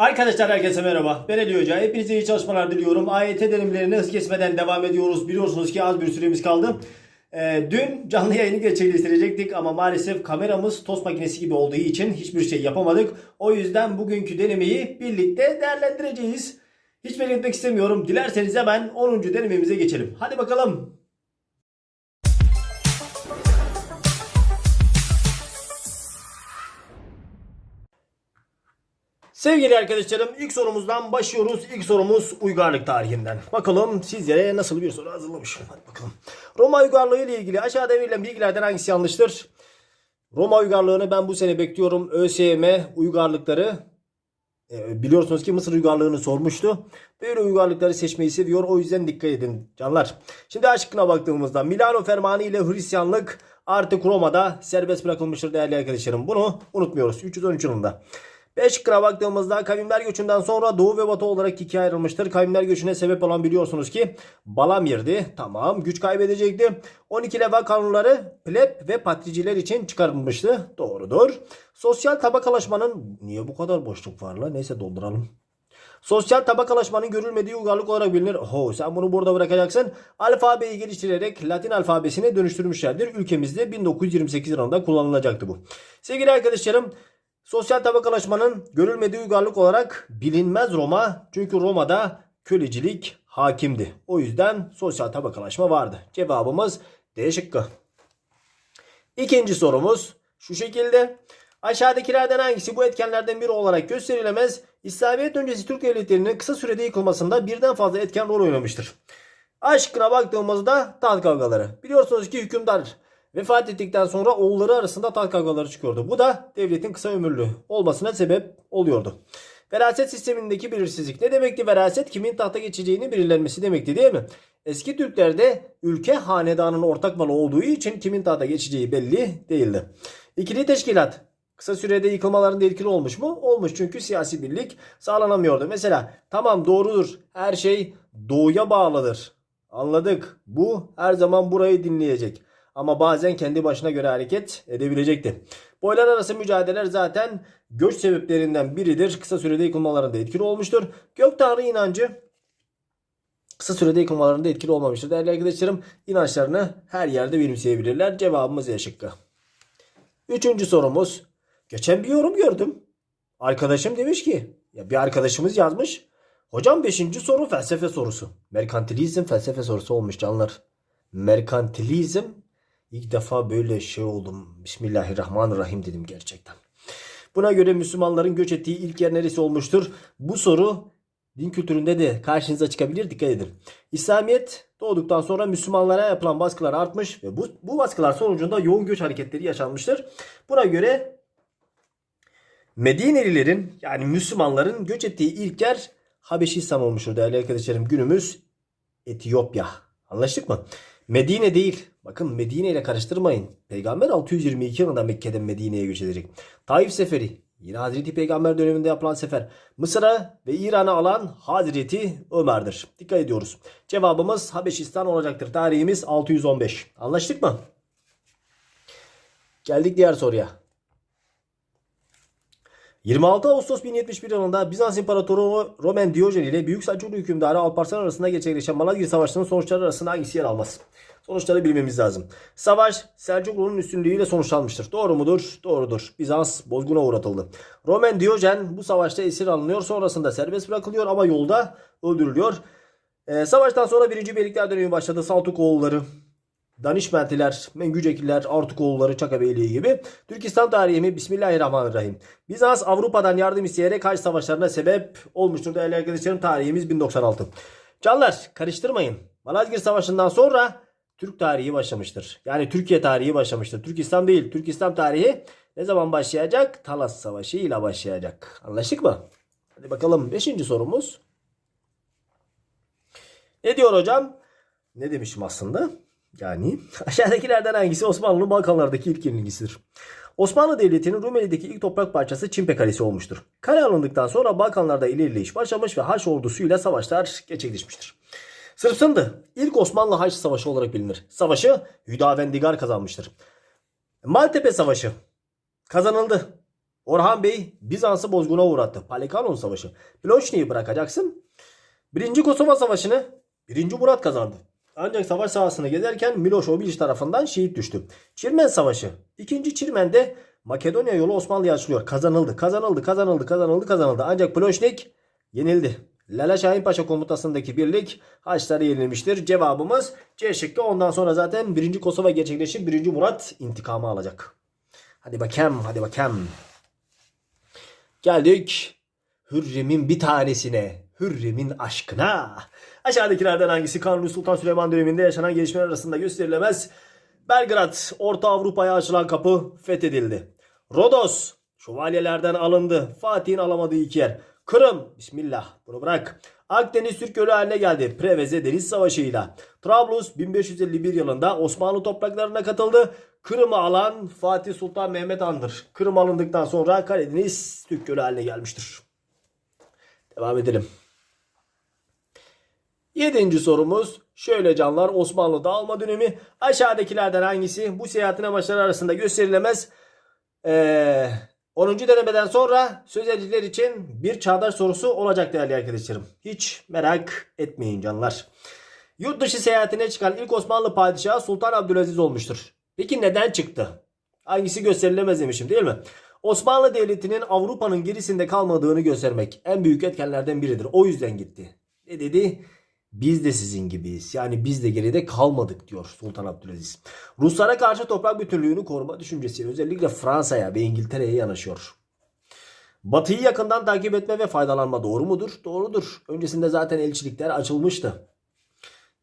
Arkadaşlar herkese merhaba. Ben Ali Hoca. Hepinize iyi çalışmalar diliyorum. AYT denemlerine hız kesmeden devam ediyoruz. Biliyorsunuz ki az bir süremiz kaldı. Ee, dün canlı yayını gerçekleştirecektik ama maalesef kameramız tost makinesi gibi olduğu için hiçbir şey yapamadık. O yüzden bugünkü denemeyi birlikte değerlendireceğiz. Hiç belirtmek istemiyorum. Dilerseniz hemen 10. denememize geçelim. Hadi bakalım. Sevgili arkadaşlarım ilk sorumuzdan başlıyoruz. İlk sorumuz uygarlık tarihinden. Bakalım sizlere nasıl bir soru hazırlamışım. Hadi bakalım. Roma uygarlığı ile ilgili aşağıda verilen bilgilerden hangisi yanlıştır? Roma uygarlığını ben bu sene bekliyorum. ÖSYM uygarlıkları e, biliyorsunuz ki Mısır uygarlığını sormuştu. Böyle uygarlıkları seçmeyi seviyor. O yüzden dikkat edin canlar. Şimdi aşkına baktığımızda Milano Fermanı ile Hristiyanlık artık Roma'da serbest bırakılmıştır değerli arkadaşlarım. Bunu unutmuyoruz. 313 yılında. 5 şıkkına baktığımızda kavimler göçünden sonra Doğu ve Batı olarak ikiye ayrılmıştır. Kavimler göçüne sebep olan biliyorsunuz ki Balamir'di. Tamam güç kaybedecekti. 12 leva kanunları pleb ve patriciler için çıkarılmıştı. Doğrudur. Sosyal tabakalaşmanın niye bu kadar boşluk var la? Neyse dolduralım. Sosyal tabakalaşmanın görülmediği uygarlık olarak bilinir. Ho sen bunu burada bırakacaksın. Alfabeyi geliştirerek Latin alfabesine dönüştürmüşlerdir. Ülkemizde 1928 yılında kullanılacaktı bu. Sevgili arkadaşlarım Sosyal tabakalaşmanın görülmediği uygarlık olarak bilinmez Roma. Çünkü Roma'da kölecilik hakimdi. O yüzden sosyal tabakalaşma vardı. Cevabımız D şıkkı. İkinci sorumuz şu şekilde. Aşağıdakilerden hangisi bu etkenlerden biri olarak gösterilemez? İslamiyet öncesi Türk devletlerinin kısa sürede yıkılmasında birden fazla etken rol oynamıştır. Aşkına baktığımızda taht kavgaları. Biliyorsunuz ki hükümdar vefat ettikten sonra oğulları arasında taht kavgaları çıkıyordu. Bu da devletin kısa ömürlü olmasına sebep oluyordu. Veraset sistemindeki belirsizlik ne demekti? Veraset kimin tahta geçeceğini belirlenmesi demekti değil mi? Eski Türklerde ülke hanedanın ortak malı olduğu için kimin tahta geçeceği belli değildi. İkili teşkilat kısa sürede yıkılmalarında etkili olmuş mu? Olmuş çünkü siyasi birlik sağlanamıyordu. Mesela tamam doğrudur her şey doğuya bağlıdır. Anladık. Bu her zaman burayı dinleyecek ama bazen kendi başına göre hareket edebilecekti. Boylar arası mücadeleler zaten göç sebeplerinden biridir. Kısa sürede yıkılmalarında etkili olmuştur. Gök Tanrı inancı kısa sürede yıkılmalarında etkili olmamıştır. Değerli arkadaşlarım inançlarını her yerde benimseyebilirler. Cevabımız E şıkkı. Üçüncü sorumuz. Geçen bir yorum gördüm. Arkadaşım demiş ki ya bir arkadaşımız yazmış. Hocam 5. soru felsefe sorusu. Merkantilizm felsefe sorusu olmuş canlar. Merkantilizm İlk defa böyle şey oldum. Bismillahirrahmanirrahim dedim gerçekten. Buna göre Müslümanların göç ettiği ilk yer neresi olmuştur? Bu soru din kültüründe de karşınıza çıkabilir. Dikkat edin. İslamiyet doğduktan sonra Müslümanlara yapılan baskılar artmış ve bu, bu baskılar sonucunda yoğun göç hareketleri yaşanmıştır. Buna göre Medinelilerin yani Müslümanların göç ettiği ilk yer Habeşistan olmuştur değerli arkadaşlarım. Günümüz Etiyopya. Anlaştık mı? Medine değil. Bakın Medine ile karıştırmayın. Peygamber 622 yılında Mekke'den Medine'ye göç edecek. Taif seferi. Yine Hazreti Peygamber döneminde yapılan sefer. Mısır'a ve İran'a alan Hazreti Ömer'dir. Dikkat ediyoruz. Cevabımız Habeşistan olacaktır. Tarihimiz 615. Anlaştık mı? Geldik diğer soruya. 26 Ağustos 1071 yılında Bizans İmparatoru Roman Diyojen ile Büyük Selçuklu hükümdarı Alparslan arasında gerçekleşen Malazgirt Savaşı'nın sonuçları arasında hangisi yer almaz? Sonuçları bilmemiz lazım. Savaş Selçuklu'nun üstünlüğüyle sonuçlanmıştır. Doğru mudur? Doğrudur. Bizans bozguna uğratıldı. Roman Diyojen bu savaşta esir alınıyor. Sonrasında serbest bırakılıyor ama yolda öldürülüyor. Ee, savaştan sonra 1. Beylikler dönemi başladı. Saltukoğulları, Danişmentiler, Mengücekliler, Artukoğulları, Çakabeyliği gibi. Türkistan tarihimi Bismillahirrahmanirrahim. Bizans Avrupa'dan yardım isteyerek Haç savaşlarına sebep olmuştur değerli arkadaşlarım. Tarihimiz 1096. Canlar karıştırmayın. Malazgirt Savaşı'ndan sonra Türk tarihi başlamıştır. Yani Türkiye tarihi başlamıştır. Türk İslam değil. Türk İslam tarihi ne zaman başlayacak? Talas Savaşı ile başlayacak. Anlaştık mı? Hadi bakalım 5. sorumuz. Ne diyor hocam? Ne demişim aslında? Yani aşağıdakilerden hangisi Osmanlı'nın Balkanlardaki ilk yenilgisidir? Osmanlı Devleti'nin Rumeli'deki ilk toprak parçası Çimpe Kalesi olmuştur. Kale alındıktan sonra Balkanlarda ilerleyiş başlamış ve Haç ordusuyla savaşlar gerçekleşmiştir. Sırpsındı. İlk Osmanlı Haç Savaşı olarak bilinir. Savaşı Hüdavendigar kazanmıştır. Maltepe Savaşı kazanıldı. Orhan Bey Bizans'ı bozguna uğrattı. Palekanon Savaşı. Plonşni'yi bırakacaksın. Birinci Kosova Savaşı'nı 1. Murat kazandı. Ancak savaş sahasını gezerken Miloš Obilić tarafından şehit düştü. Çirmen Savaşı. İkinci Çirmen'de Makedonya yolu Osmanlı'ya açılıyor. Kazanıldı, kazanıldı, kazanıldı, kazanıldı, kazanıldı. Ancak Plonşnik yenildi. Lala Şahin Paşa komutasındaki birlik Haçları yenilmiştir. Cevabımız C şıkkı. Ondan sonra zaten 1. Kosova gerçekleşip 1. Murat intikamı alacak. Hadi bakalım, hadi bakalım. Geldik Hürrem'in bir tanesine. Hürrem'in aşkına. Aşağıdakilerden hangisi Kanuni Sultan Süleyman döneminde yaşanan gelişmeler arasında gösterilemez? Belgrad, Orta Avrupa'ya açılan kapı fethedildi. Rodos, şövalyelerden alındı. Fatih'in alamadığı iki yer. Kırım, Bismillah bunu bırak. Akdeniz Türk Gölü haline geldi. Preveze Deniz Savaşı'yla. Trablus 1551 yılında Osmanlı topraklarına katıldı. Kırım'ı alan Fatih Sultan Mehmet Han'dır. Kırım alındıktan sonra Karadeniz Türk Gölü haline gelmiştir. Devam edelim. Yedinci sorumuz şöyle canlar Osmanlı dağılma dönemi aşağıdakilerden hangisi bu seyahatin amaçları arasında gösterilemez? Ee, 10. denemeden sonra sözelciler için bir çağdaş sorusu olacak değerli arkadaşlarım. Hiç merak etmeyin canlar. Yurt dışı seyahatine çıkan ilk Osmanlı padişahı Sultan Abdülaziz olmuştur. Peki neden çıktı? Hangisi gösterilemez demişim değil mi? Osmanlı Devleti'nin Avrupa'nın gerisinde kalmadığını göstermek en büyük etkenlerden biridir. O yüzden gitti. Ne dedi? Biz de sizin gibiyiz. Yani biz de geride kalmadık diyor Sultan Abdülaziz. Ruslara karşı toprak bütünlüğünü koruma düşüncesiyle özellikle Fransa'ya ve İngiltere'ye yanaşıyor. Batı'yı yakından takip etme ve faydalanma doğru mudur? Doğrudur. Öncesinde zaten elçilikler açılmıştı.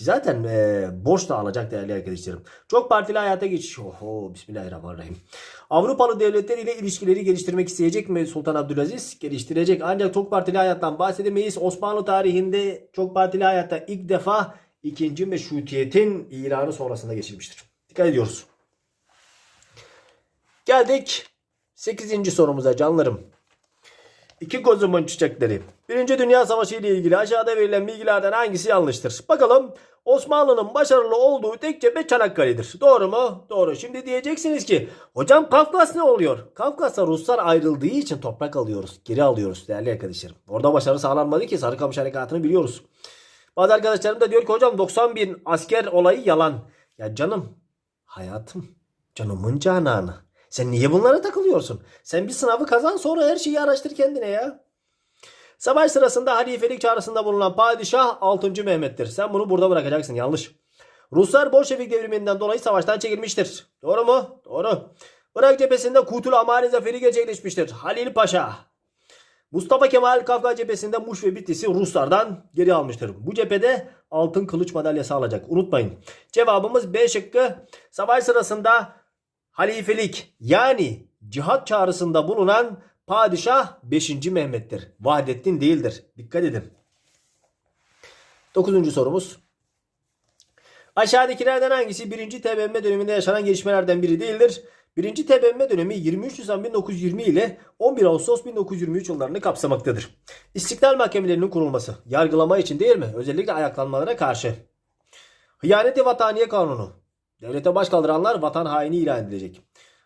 Ki zaten e, borç da alacak değerli arkadaşlarım. Çok partili hayata geçiş. Oho bismillahirrahmanirrahim. Avrupalı devletler ile ilişkileri geliştirmek isteyecek mi Sultan Abdülaziz? Geliştirecek. Ancak çok partili hayattan bahsedemeyiz. Osmanlı tarihinde çok partili hayatta ilk defa ikinci meşrutiyetin ilanı sonrasında geçilmiştir. Dikkat ediyoruz. Geldik 8. sorumuza canlarım. İki kozumun çiçekleri. Birinci Dünya Savaşı ile ilgili aşağıda verilen bilgilerden hangisi yanlıştır? Bakalım Osmanlı'nın başarılı olduğu tek cephe Çanakkale'dir. Doğru mu? Doğru. Şimdi diyeceksiniz ki hocam Kafkas ne oluyor? Kafkas'ta Ruslar ayrıldığı için toprak alıyoruz. Geri alıyoruz değerli arkadaşlarım. Orada başarı sağlanmadı ki Sarıkamış Harekatı'nı biliyoruz. Bazı arkadaşlarım da diyor ki hocam 90 bin asker olayı yalan. Ya canım hayatım canımın cananı. Sen niye bunlara takılıyorsun? Sen bir sınavı kazan sonra her şeyi araştır kendine ya. Savaş sırasında halifelik çağrısında bulunan padişah 6. Mehmet'tir. Sen bunu burada bırakacaksın. Yanlış. Ruslar Bolşevik devriminden dolayı savaştan çekilmiştir. Doğru mu? Doğru. Irak cephesinde Kutul Amari zaferi gerçekleşmiştir. Halil Paşa. Mustafa Kemal Kafka cephesinde Muş ve Bitlis'i Ruslardan geri almıştır. Bu cephede altın kılıç madalyası alacak. Unutmayın. Cevabımız B şıkkı. Savaş sırasında halifelik yani cihat çağrısında bulunan padişah 5. Mehmet'tir. Vahdettin değildir. Dikkat edin. 9. sorumuz. Aşağıdakilerden hangisi 1. TBMM döneminde yaşanan gelişmelerden biri değildir? 1. TBMM dönemi 23 Nisan 1920 ile 11 Ağustos 1923 yıllarını kapsamaktadır. İstiklal mahkemelerinin kurulması, yargılama için değil mi? Özellikle ayaklanmalara karşı. Hıyaneti Vataniye Kanunu. Devlete baş kaldıranlar vatan haini ilan edilecek.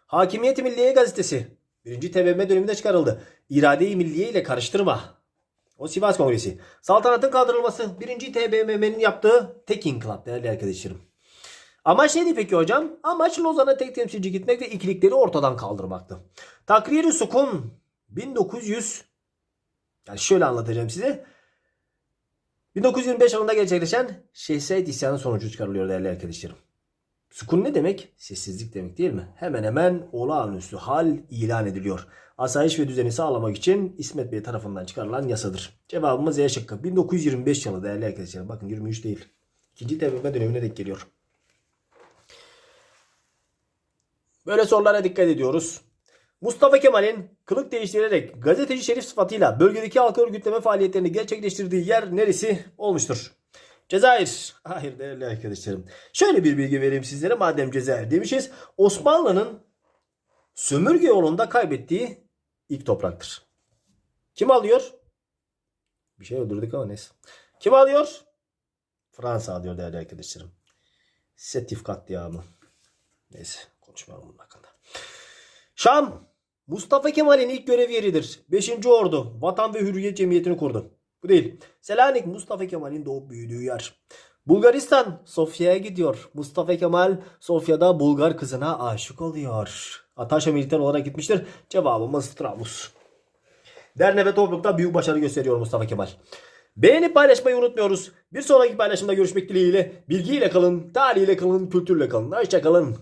Hakimiyet Milliye Gazetesi. 1. TBMM döneminde çıkarıldı. İrade-i Milliye ile karıştırma. O Sivas Kongresi. Saltanatın kaldırılması 1. TBMM'nin yaptığı tek inkılap değerli arkadaşlarım. Amaç neydi peki hocam? Amaç Lozan'a tek temsilci gitmek ve ikilikleri ortadan kaldırmaktı. Takriri Sukun 1900 yani şöyle anlatacağım size. 1925 yılında gerçekleşen Şehzade isyanı sonucu çıkarılıyor değerli arkadaşlarım. Sukun ne demek? Sessizlik demek değil mi? Hemen hemen olağanüstü hal ilan ediliyor. Asayiş ve düzeni sağlamak için İsmet Bey tarafından çıkarılan yasadır. Cevabımız E şıkkı. 1925 yılı değerli arkadaşlar. Bakın 23 değil. İkinci TBMM dönemine denk geliyor. Böyle sorulara dikkat ediyoruz. Mustafa Kemal'in kılık değiştirerek gazeteci şerif sıfatıyla bölgedeki halkı örgütleme faaliyetlerini gerçekleştirdiği yer neresi olmuştur? Cezayir. Hayır değerli arkadaşlarım. Şöyle bir bilgi vereyim sizlere madem Cezayir demişiz. Osmanlı'nın sömürge yolunda kaybettiği ilk topraktır. Kim alıyor? Bir şey öldürdük ama neyse. Kim alıyor? Fransa alıyor değerli arkadaşlarım. Setif katliamı. Neyse konuşmayalım bunun hakkında. Şam Mustafa Kemal'in ilk görev yeridir. 5. Ordu. Vatan ve Hürriyet Cemiyeti'ni kurdu. Bu değil. Selanik Mustafa Kemal'in doğup büyüdüğü yer. Bulgaristan Sofya'ya gidiyor. Mustafa Kemal Sofya'da Bulgar kızına aşık oluyor. Ataşa militer olarak gitmiştir. Cevabımız Trablus. Derne ve toplulukta büyük başarı gösteriyor Mustafa Kemal. Beğenip paylaşmayı unutmuyoruz. Bir sonraki paylaşımda görüşmek dileğiyle. Bilgiyle kalın, tarihiyle kalın, kültürle kalın. Hoşçakalın.